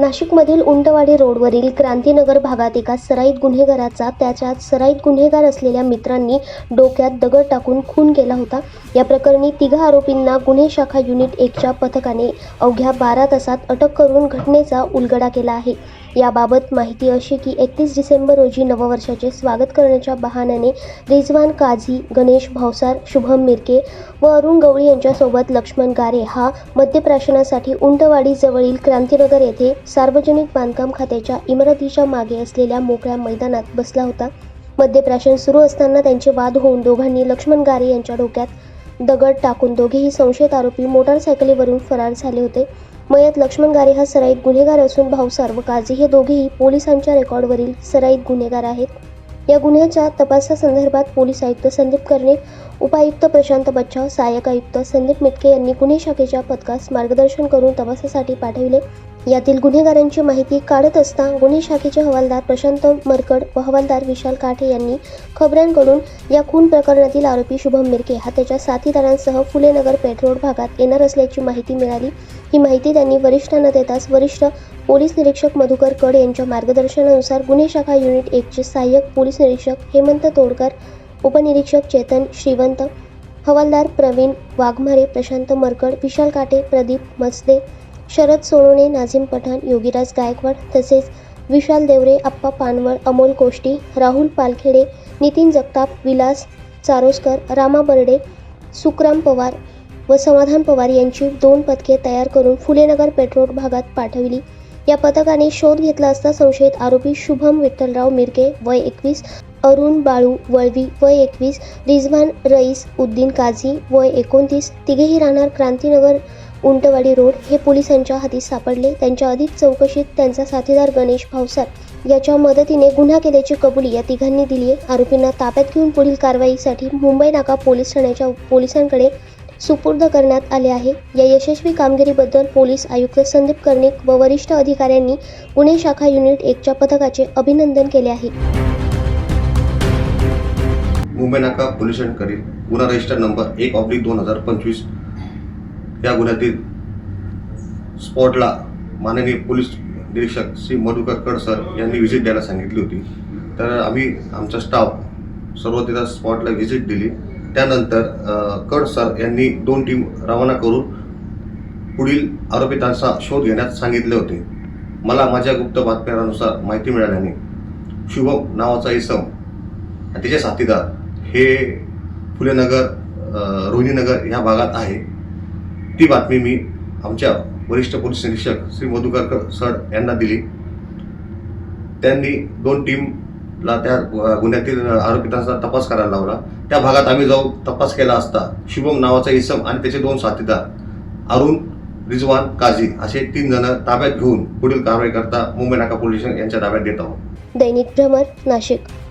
नाशिकमधील उंटवाडी रोडवरील क्रांतीनगर भागात एका सराईत गुन्हेगाराचा त्याच्यात सराईत गुन्हेगार असलेल्या मित्रांनी डोक्यात दगड टाकून खून केला होता. या प्रकरणी तिघा आरोपींना गुन्हे शाखा युनिट एकच्या पथकाने अवघ्या बारा तासात अटक करून घटनेचा उलगडा केला आहे. याबाबत माहिती अशी की एकतीस डिसेंबर रोजी नववर्षाचे स्वागत करण्याच्या बहाण्याने रिजवान काझी गणेश भावसार शुभम मिरके व अरुण गवळी यांच्यासोबत लक्ष्मण गारे हा मद्यप्राशनासाठी उंटवाडीजवळील क्रांतीनगर येथे सार्वजनिक बांधकाम खात्याच्या इमारतीच्या मागे असलेल्या मोकळ्या मैदानात बसला होता. मद्यप्राशन सुरू असताना त्यांचे वाद होऊन दोघांनी लक्ष्मण गारे यांच्या डोक्यात दगड टाकून दोघेही संशयित आरोपी मोटारसायकलीवरून फरार झाले होते. मयत लक्ष्मण गारे हा सराईत गुन्हेगार असून भावसार व काझी हे दोघेही पोलिसांच्या रेकॉर्डवरील सराईत गुन्हेगार आहेत. या गुन्ह्याच्या तपासासंदर्भात पोलीस आयुक्त संदीप कर्णिक उपायुक्त प्रशांत बच्चाव सहाय्यक आयुक्त संदीप मिटके यांनी गुन्हे शाखेच्या पथकास मार्गदर्शन करून तपासासाठी पाठविले. यातील गुन्हेगारांची माहिती काढत असता गुन्हे शाखेचे हवालदार प्रशांत मरकड व हवालदार विशाल काठे यांनी खबऱ्यांकडून या खून प्रकरणातील आरोपी शुभम मिरके हा त्याच्या साथीदारांसह फुलेनगर पेठरोड भागात येणार असल्याची माहिती मिळाली. ही माहिती त्यांनी वरिष्ठांना देताच वरिष्ठ पोलीस निरीक्षक मधुकर कड यांच्या मार्गदर्शनानुसार गुन्हे शाखा युनिट एकचे सहाय्यक पोलीस निरीक्षक हेमंत तोडकर उपनिरीक्षक चेतन श्रीवंत हवालदार प्रवीण वाघमारे प्रशांत मरकड विशाल काटे प्रदीप मसदे शरद सोनवणे नाझीम पठाण योगीराज गायकवाड तसेच विशाल देवरे आप्पा पानवळ अमोल कोष्टी राहुल पालखेडे नितीन जगताप विलास चारोस्कर रामा बर्डे सुकराम पवार व समाधान पवार यांची दोन पथके तयार करून फुलेनगर पेट्रोल भागात पाठविली. या पथकाने शोध घेतला असता संशयित आरोपी शुभम विठ्ठलराव मिरके वय एकवीस अरुण बाळू वळवी वय एकवीस रिझवान रईस उद्दीन काझी वय एकोणतीस तिघेही राहणार क्रांतीनगर उंटवाडी रोड हे पोलिसांच्या हाती सापडले. त्यांच्या अधिक चौकशीत त्यांचा साथीदार गणेश भावसार याच्या मदतीने गुन्हा केल्याची कबुली या तिघांनी दिली आहे. आरोपींना ताब्यात घेऊन पुढील कारवाईसाठी मुंबई नाका पोलीस ठाण्याच्या पोलिसांकडे सुपूर्द करण्यात आले आहे. या यशस्वी कामगिरीबद्दल पोलीस आयुक्त संदीप कर्णिक व वरिष्ठ अधिकाऱ्यांनी पुणे शाखा युनिट एकच्या पथकाचे अभिनंदन केले आहे. मुंबई नाका पोलिसांकडील गुन्हा रजिस्टर नंबर एक ऑब्लिक दोन हजार पंचवीस या गुन्ह्यातील स्पॉटला माननीय पोलीस निरीक्षक श्री मधुकर कड सर यांनी व्हिजिट द्यायला सांगितली होती. तर आम्ही आमचा स्टाफ सर्व तिथं स्पॉटला व्हिजिट दिली. त्यानंतर कड सर यांनी दोन टीम रवाना करून पुढील आरोपितांचा शोध घेण्यास सांगितले होते. मला माझ्या गुप्त बातम्यानुसार माहिती मिळाल्याने शुभम नावाचा इसम आणि त्याचे साथीदार हे फुलेनगर रोहिणीनगर ह्या भागात आहे. ती बातमी मी आमच्या वरिष्ठ पोलीस निरीक्षक श्री मधुकर सर यांना दिली. त्यांनी दोन टीमला त्या गुन्ह्यातील आरोपितांचा तपास करायला लावला. त्या भागात आम्ही जाऊन तपास केला असता शुभम नावाचा इसम आणि त्याचे दोन साथीदार अरुण रिजवान काझी असे तीन जण ताब्यात घेऊन पुढील कारवाई करता मुंबई नाका पोलीस स्टेशन यांच्या ताब्यात देत आहोत. दैनिक भ्रमर नाशिक.